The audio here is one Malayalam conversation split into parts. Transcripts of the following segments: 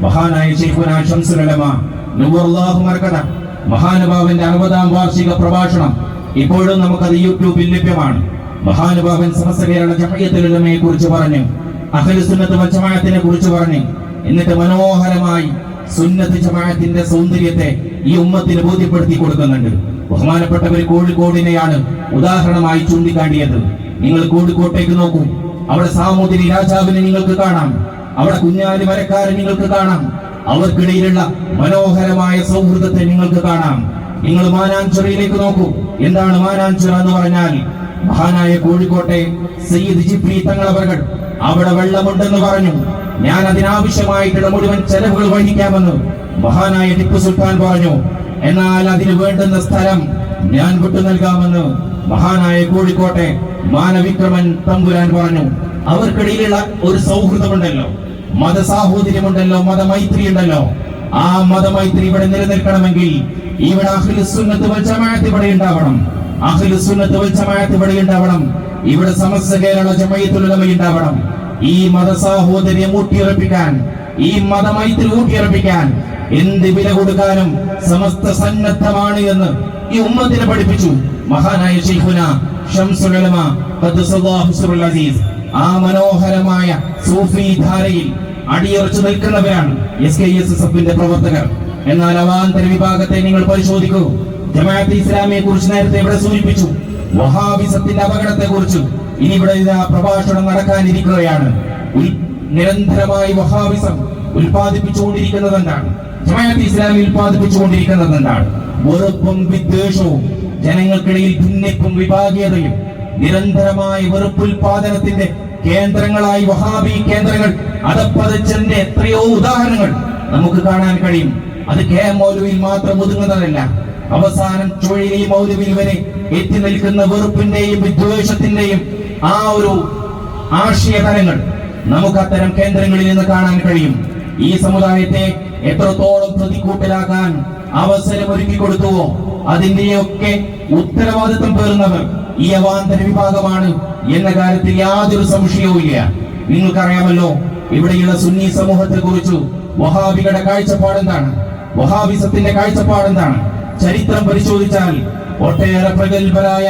മഹാനായ ശൈഖുന ഷംസുലമ മഹാനുഭാവന്റെ അറുപതാം വാർഷിക പ്രഭാഷണം ഇപ്പോഴും നമുക്കത് യൂട്യൂബിൽ ലഭ്യമാണ്. മഹാനുഭാവൻ സമസ്ത കേരള കുറിച്ച് പറഞ്ഞു അഖലുസുന്നത്ത് ജമാഅത്തിനെ കുറിച്ച് പറഞ്ഞു. എന്നിട്ട് മനോഹരമായി സുന്നത്ത് ജമാഅത്തിന്റെ സൗന്ദര്യത്തെ ഈ ഉമ്മത്തിന് ബോധ്യപ്പെടുത്തി കൊടുക്കുന്നുണ്ട്. ബഹുമാനപ്പെട്ടവർ കോഴിക്കോടിനെയാണ് ഉദാഹരണമായി ചൂണ്ടിക്കാട്ടിയത്. നിങ്ങൾ കോഴിക്കോട്ടേക്ക് നോക്കൂ. അവിടെ സാമൂതിരി രാജാവിനെ നിങ്ങൾക്ക് കാണാം. അവിടെ കുഞ്ഞാലി വരക്കാരെ നിങ്ങൾക്ക് കാണാം. അവർക്കിടയിലുള്ള മനോഹരമായ സൗഹൃദത്തെ നിങ്ങൾക്ക് കാണാം. നിങ്ങൾ മാനാഞ്ചുറയിലേക്ക് നോക്കൂ. എന്താണ് മാനാഞ്ചുറ എന്ന് പറഞ്ഞാൽ? മഹാനായ കോഴിക്കോട്ടെ സയ്യിദ് ജിപ്രി അവർകൾ അവിടെ വെള്ളമുണ്ടെന്ന് പറഞ്ഞു. ഞാൻ അതിനാവശ്യമായിട്ടുള്ള മുഴുവൻ ചെലവുകൾ വഹിക്കാമെന്ന് മഹാനായ ടിപ്പു സുൽത്താൻ പറഞ്ഞു. എന്നാൽ അതിന് വേണ്ടുന്ന സ്ഥലം ഞാൻ വിട്ടു നൽകാമെന്ന് മഹാനായ കോഴിക്കോട്ടെ മാനവിക്രമൻ തമ്പുരാൻ പറഞ്ഞു. അവർക്കിടയിലുള്ള ഒരു സൗഹൃദമുണ്ടല്ലോ. മതസാഹോദര്യമുണ്ടല്ലോ മതമൈത്രി ഉണ്ടല്ലോ ആ മതമൈത്രി ഇവിടെ നിലനിൽക്കണമെങ്കിൽ ഇവിടെ അഖിലുസുന്നത്ത് വൽ ജമാഅത്ത് ഇവിടെ ഉണ്ടാവണം. അഖിലുസുന്നത്ത് വൽ ജമാഅത്ത് ഇവിടെ ഉണ്ടാവണം. ഇവിടെ സമസ്ത കേരള ജമയത്തുൽ ഉലമ ഉണ്ടാവണം. ഈ മത സാഹോദര്യം ഊട്ടിയുറപ്പിക്കാൻ ഈ മതമൈത്രി ഊട്ടിയുറപ്പിക്കാൻ എന്ത് വില കൊടുക്കാനും സമസ്ത സന്നദ്ധമാണ് എന്ന് ഈ ഉമ്മത്തിനെ പഠിപ്പിച്ചു. മഹാനായ ശൈഖുന ആ മനോഹരമായ സൂഫി ധാരയിൽ അടിയുറച്ചു നിൽക്കുന്നവരാണ് എസ് കെ എസ് എസ് എഫിന്റെ പ്രവർത്തകർ. എന്നാൽ അവാന്തര വിഭാഗത്തെ നിങ്ങൾ പരിശോധിക്കൂ. ജമാഅത്ത് ഇസ്ലാമിയെ കുറിച്ച് നേരത്തെ ഇവിടെ സൂചിപ്പിച്ചു. വഹാബിസത്തിന്റെ അപകടത്തെ കുറിച്ച് ഇനി ഇവിടെ പ്രഭാഷണം നടക്കാനിരിക്കുകയാണ്. നിരന്തരമായി വഹാബിസം ഉൽപ്പാദിപ്പിച്ചുകൊണ്ടിരിക്കുന്നത് എന്താണ് ജമാഅത്ത് ഇസ്ലാമി ഉൽപ്പാദിപ്പിച്ചുകൊണ്ടിരിക്കുന്നത് എന്താണ് വെറുപ്പും വിദ്വേഷവും ജനങ്ങൾക്കിടയിൽ ഭിന്നിപ്പും വിഭാഗീയതയും നിരന്തരമായ വെറുപ്പുൽപാദനത്തിന്റെ കേന്ദ്രങ്ങളായി വഹാബി കേന്ദ്രങ്ങൾ അതപ്പതിച്ചതിന്റെ എത്രയോ ഉദാഹരണങ്ങൾ നമുക്ക് കാണാൻ കഴിയും. അത് കെ മൗലുവിൽ മാത്രം ഒതുങ്ങുന്നതല്ല. അവസാനം ചുഴലി മൗലവിൽ വരെ എത്തി നിൽക്കുന്ന വെറുപ്പിന്റെയും വിദ്വേഷത്തിന്റെയും ആ ഒരു ആശയതലങ്ങൾ നമുക്ക് അത്തരം കേന്ദ്രങ്ങളിൽ നിന്ന് കാണാൻ കഴിയും. ഈ സമുദായത്തെ എത്രത്തോളം പ്രതിക്കൂട്ടിലാക്കാൻ അവസരം ഒരുക്കി കൊടുത്തുവോ അതിന്റെയൊക്കെ ഉത്തരവാദിത്വം പേറുന്നവർ ഈ അവാന്തര വിഭാഗമാണ് എന്ന കാര്യത്തിൽ യാതൊരു സംശയവും ഇല്ല. നിങ്ങൾക്കറിയാമല്ലോ ഇവിടെയുള്ള സുന്നി സമൂഹത്തെ കുറിച്ച് വഹാബികളുടെ കാഴ്ചപ്പാട് എന്താണ്? വഹാബിസത്തിന്റെ കാഴ്ചപ്പാട് എന്താണ്? ചരിത്രം പരിശോധിച്ചാൽ ഒട്ടേറെ പ്രഗത്ഭരായ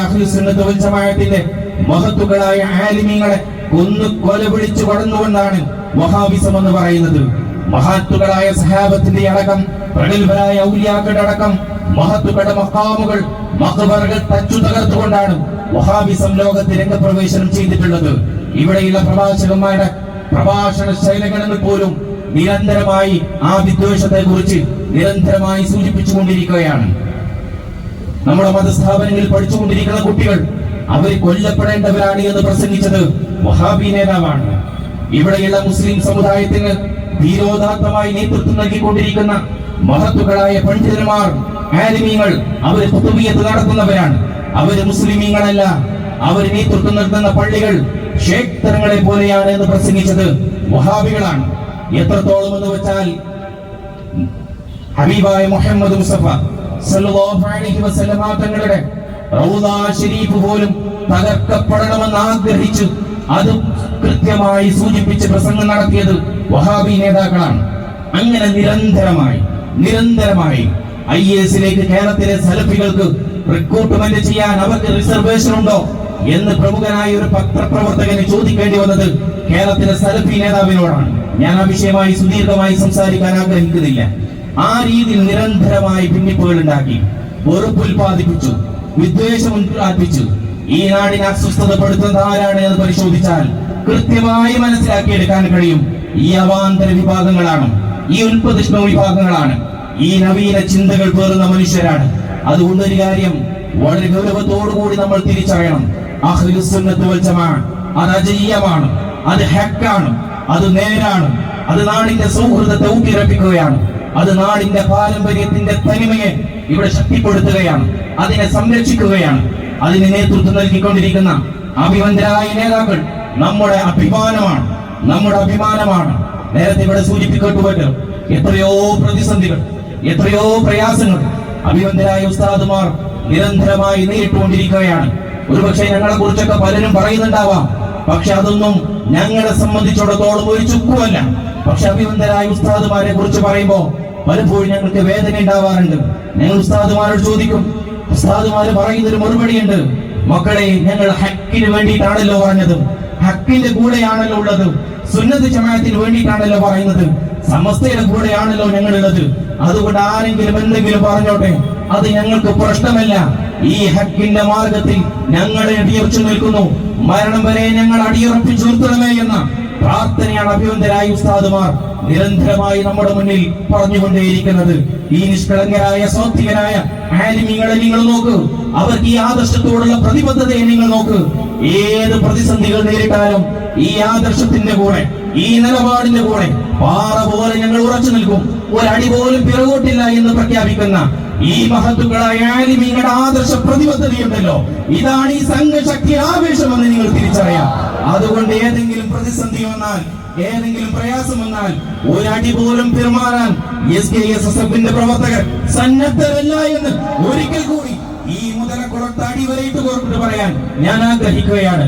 ജമാഅത്തിന്റെ മഹത്തുക്കളായ ആലിമീങ്ങളെ കൊന്നു കൊല പിടിച്ചു കടന്നുകൊണ്ടാണ് വഹാബിസം എന്ന് പറയുന്നത്. മഹാത്തുക്കളായ സഹാബത്തിന്റെ അടക്കം പ്രഗത്ഭരായ ഔലിയാക്കളുടെ അടക്കം മഹത്തുക്കളുടെ മക്കാമുകൾ മക്ബറുകൾ തച്ചു തകർത്തുകൊണ്ടാണ് വഹാബിസം ലോകത്ത് രംഗപ്രവേശനം ചെയ്തിട്ടുള്ളത്. ഇവിടെയുള്ള പ്രഭാഷകന്മാരുടെ പ്രഭാഷണ ശൈലഗണങ്ങൾ പോലും നിരന്തരമായി ആ വിദ്വേഷത്തെ കുറിച്ച് നിരന്തരമായി സൂചിപ്പിച്ചുകൊണ്ടിരിക്കുകയാണ് നമ്മുടെ മതസ്ഥാപനങ്ങളിൽ പഠിച്ചുകൊണ്ടിരിക്കുന്ന കുട്ടികൾ അവർ കൊല്ലപ്പെടേണ്ടവരാണ് എന്ന് പ്രസംഗിച്ചത് വഹാബി നേതാവാണ്. ഇവിടെയുള്ള മുസ്ലിം സമുദായത്തിന് ധീരോദാത്തമായി നേതൃത്വം നൽകിക്കൊണ്ടിരിക്കുന്ന മഹത്തുക്കളായ പണ്ഡിതന്മാർ ആലിമീങ്ങൾ അവർ കുത്തുബിയത്ത് നടത്തുന്നവരാണ്. അവർ മുസ്ലിമീങ്ങളല്ല. അവർ നേതൃത്വം നൽകുന്ന പള്ളികൾ ക്ഷേത്രങ്ങളെ പോലെയാണ് എന്ന് പ്രസംഗിച്ചത് വഹാബികളാണ്. എത്രത്തോളം എന്ന് വെച്ചാൽ ഹബീബായ മുഹമ്മദ് മുസഫ സല്ലല്ലാഹു അലൈഹി വസല്ലമ തങ്ങളുടെ റൗദ ഷരീഫ് പോലും തകർക്കപ്പെടണമെന്ന് ആഗ്രഹിച്ചു അത് കൃത്യമായി സൂചിപ്പിച്ച് പ്രസംഗം നടത്തിയത് വഹാബി നേതാക്കളാണ്. അങ്ങനെ നിരന്തരമായി നിരന്തരമായി ഐ എസിലേക്ക് കേരളത്തിലെ സലഫികൾക്ക് റിക്രൂട്ട്മെന്റ് ചെയ്യാൻ അവർക്ക് റിസർവേഷൻ ഉണ്ടോ എന്ന് പ്രമുഖനായ ഒരു പത്രപ്രവർത്തകന് ചോദിക്കേണ്ടി വന്നത് കേരളത്തിലെ സലഫി നേതാവിനോടാണ്. ഞാൻ ആ വിഷയമായി സുദീർഘമായി സംസാരിക്കാൻ ആഗ്രഹിക്കുന്നില്ല. ആ രീതിയിൽ നിരന്തരമായി ഭിന്നിപ്പുകൾ ഉണ്ടാക്കി വെറുപ്പ് ഉൽപ്പാദിപ്പിച്ചു വിദ്വേഷം ഉൽപ്പാദിപ്പിച്ചു. ഈ നാടിനെ അസ്വസ്ഥതപ്പെടുത്തുന്നത് ആരാണ് എന്ന് പരിശോധിച്ചാൽ കൃത്യമായി മനസ്സിലാക്കിയെടുക്കാൻ കഴിയും. ഈ അവാന്തര വിഭാഗങ്ങളാണ് ഈ ഉൽപ്പതിഷ്ണ വിഭാഗങ്ങളാണ്. ഈ നവീന ചിന്തകൾ പേറുന്ന മനുഷ്യരാണ്. അതുകൊണ്ട് ഒരു കാര്യം വളരെ ഗൗരവത്തോടുകൂടി നമ്മൾ തിരിച്ചറിയണം. അത് അജയ്യമാണ് അത് ഹെക്കാണ് അത് നേരാണ് അത് നാടിന്റെ സൗഹൃദത്തെ ഊട്ടിറപ്പിക്കുകയാണ് അത് നാടിന്റെ പാരമ്പര്യത്തിന്റെ തനിമയെ ഇവിടെ ശക്തിപ്പെടുത്തുകയാണ് അതിനെ സംരക്ഷിക്കുകയാണ് അതിന് നേതൃത്വം നൽകിക്കൊണ്ടിരിക്കുന്ന അഭിവന്ദരായ നേതാക്കൾ നമ്മുടെ അഭിമാനമാണ് നമ്മുടെ അഭിമാനമാണ്. നേരത്തെ ഇവിടെ സൂചിപ്പിക്കപ്പെട്ടു എത്രയോ പ്രതിസന്ധികൾ. എത്രയോ പ്രയാസങ്ങൾ അഭിവന്ദരായ ഉസ്താദുമാർ നിരന്തരമായി നേരിട്ടുകൊണ്ടിരിക്കുകയാണ്. ഒരുപക്ഷെ ഞങ്ങളെ കുറിച്ചൊക്കെ പലരും പറയുന്നുണ്ടാവാം. പക്ഷെ അതൊന്നും ഞങ്ങളെ സംബന്ധിച്ചിടത്തോളം ഒരു ചുക്കുമല്ല. പക്ഷെ അഭിവന്ധരായ ഉസ്താദുമാരെ കുറിച്ച് പറയുമ്പോൾ പലപ്പോഴും ഞങ്ങൾക്ക് വേദന ഉണ്ടാവാറുണ്ട്. ഞങ്ങൾ ഉസ്താദുമാരോട് ചോദിക്കും ഉസ്താദുമാര് പറയുന്നൊരു മറുപടിയുണ്ട്. മക്കളെ ഞങ്ങൾ ഹക്കിന് വേണ്ടിയിട്ടാണല്ലോ പറഞ്ഞത്. ഹക്കിന്റെ കൂടെയാണല്ലോ ഉള്ളത്. സുന്നത്ത് ജമാഅത്തിന് വേണ്ടിയിട്ടാണല്ലോ പറയുന്നത്. സമസ്തയുടെ കൂടെയാണല്ലോ ഞങ്ങളുള്ളത്. അതുകൊണ്ട് ആരെങ്കിലും എന്തെങ്കിലും പറഞ്ഞോട്ടെ? അത് ഞങ്ങൾക്ക് പ്രശ്നമല്ല. ഈ ഹക്കിന്റെ മാർഗത്തിൽ ഞങ്ങളെ അടിയുറച്ചു നിൽക്കുന്നു. മരണം വരെ ഞങ്ങൾ അടിയുറപ്പിച്ചു നിർത്തണമേ എന്ന പ്രാർത്ഥനയാണ് അഭിവന്ദരായ ഉസ്താദുമാർ നിരന്തരമായി നമ്മുടെ മുന്നിൽ പറഞ്ഞുകൊണ്ടേയിരിക്കുന്നത്. ഈ നിഷ്കളങ്കരായ സൗത്തികരായ ആലിമികളെ നിങ്ങൾ നോക്ക്. അവർക്ക് ഈ ആദർശത്തോടുള്ള പ്രതിബദ്ധതയെ നിങ്ങൾ നോക്ക്. ഏത് പ്രതിസന്ധികൾ നേരിട്ടാലും ഈ ആദർശത്തിന്റെ കൂടെ ഈ നിലപാടിന്റെ കൂടെ പാറ പോലെ ഞങ്ങൾ ഉറച്ചു നിൽക്കും. ഒരടി പോലും പിറകോട്ടില്ല എന്ന് പ്രഖ്യാപിക്കുന്ന ഈ മഹത്തുക്കളായ ആലിമീങ്ങളുടെ ആദർശ പ്രതിബദ്ധതയുണ്ടല്ലോ. ഇതാണ് ഈ സംഘശക്തി ആവേശമെന്ന് നിങ്ങൾ തിരിച്ചറിയാം. അതുകൊണ്ട് ഏതെങ്കിലും പ്രതിസന്ധി വന്നാൽ ഏതെങ്കിലും പ്രയാസം വന്നാൽ ഒരടി പോലും പെരുമാറാൻ എസ് കെ എസ് എസ് എഫിന്റെ പ്രവർത്തകർ സന്നദ്ധരല്ല എന്ന് ഒരിക്കൽ കൂടി ഈ മുതലക്കുളത്ത് അടിവരയിട്ട് പറയാൻ ഞാൻ ആഗ്രഹിക്കുകയാണ്.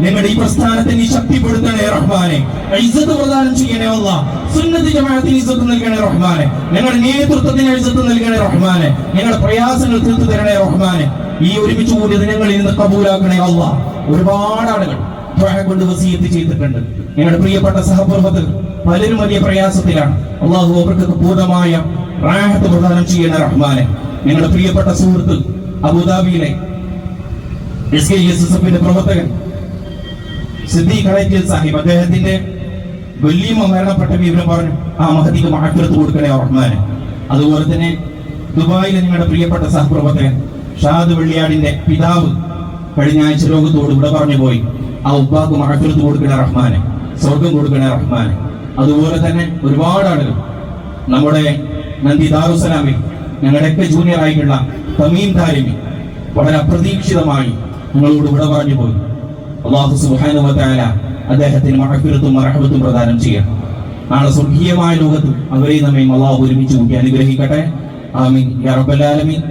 നിങ്ങളുടെ ഈ പ്രസ്ഥാനത്തിന് നീ ശക്തിപ്പെടുത്തണേ റഹ്മാനെ. ഇസ്സത്ത് പ്രദാനം ചെയ്യണേ അല്ല. സുന്നത്ത് ജമാഅത്തിന് ഇസ്സത്ത് നൽകണേ റഹ്മാനെ. ഞങ്ങളുടെ നേതൃത്വത്തിന് ഇസ്സത്ത് നൽകണേ റഹ്മാനെ. ഞങ്ങളുടെ പ്രയാസങ്ങൾ തീർത്തു തരണേ റഹ്മാനെ. ഈ ഒരുമിച്ച് കൂടിയത് ഞങ്ങളിൽ നിന്ന് കബൂലാക്കണേ അല്ല. ഒരുപാട് ആളുകൾ കൊണ്ട് വസീയത്ത് ചെയ്തിട്ടുണ്ട്. ഞങ്ങളുടെ പ്രിയപ്പെട്ട സഹപ്രവർത്തകർ പലരും വലിയ പ്രയാസത്തിലാണ്. അള്ളാഹു അവർക്ക് പൂർണമായ റാഹത്ത് പ്രദാനം ചെയ്യണ റഹ്മാനെ. ഞങ്ങളുടെ പ്രിയപ്പെട്ട സുഹൃത്ത് അബുദാബിയിലെ എസ് കെ എസ് എസ് എഫിന്റെ പ്രവർത്തകൻ സിദ്ദി കളേറ്റിൽ സാഹിബ്. അദ്ദേഹത്തിന്റെ വല്യമ്മ മരണപ്പെട്ട വിവരം പറഞ്ഞു ആ മഹതിക്ക് മാറ്റെടുത്ത് കൊടുക്കണേ റഹ്മാനെ. അതുപോലെ തന്നെ ദുബായിൽ നിങ്ങളുടെ പ്രിയപ്പെട്ട സഹപ്രവർത്തകൻ ഷാദ് വെള്ളിയാടിന്റെ പിതാവ് കഴിഞ്ഞ ആഴ്ച ലോകത്തോട് ഇവിടെ പറഞ്ഞു പോയി. ആ ഉപ്പാക്ക് മഹഫിറത്ത് കൊടുക്കണേ റഹ്മാനെ സ്വർഗം കൊടുക്കണേ റഹ്മാനെ. അതുപോലെ തന്നെ ഒരുപാട് ആളുകൾ നമ്മുടെ നന്ദി ദാറുസലാമിൽ ഞങ്ങളുടെയൊക്കെ ജൂനിയർ ആയിട്ടുള്ള തമീം താരിമി വളരെ അപ്രതീക്ഷിതമായി നിങ്ങളോട് ഇവിടെ പറഞ്ഞു പോയി. അള്ളാഹു തആല അദ്ദേഹത്തിന് മഹഫിറത്തും മറഹബത്തും പ്രദാനം ചെയ്യാം നാളെ സ്വർഗീയമായ ലോകത്ത് അവരെയും നമ്മയും അള്ളാഹു ഒരുമിച്ച് കൂട്ടി അനുഗ്രഹിക്കട്ടെ. ആമീൻ. യാ റബ്ബൽ ആലമീൻ.